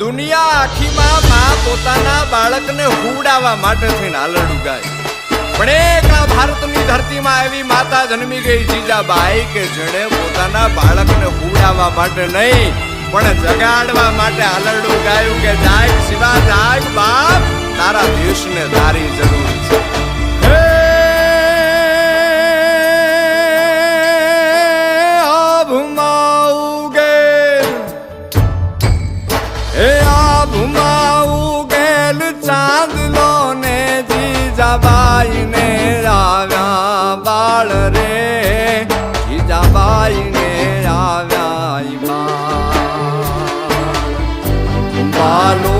દુનિયા આખીમાં માં પોતાના બાળકને હુડાવવા માટે થઈને હાલરડું ગાય પણ આ ભારતની ધરતીમાં એવી માતા જન્મી ગઈ જીજાબાઈ કે જેણે પોતાના બાળકને હુડાવવા માટે નહીં, પણ જગાડવા માટે હાલરડું ગાયું કે જાય શિવા જાય બાપ, તારા દેશને તારી જરૂર છે. જીજાબાઈ ને આવ્યા બાળ રે જીજાબાઈ ને આવ્યા ઈ બા. બાલુડા ને મા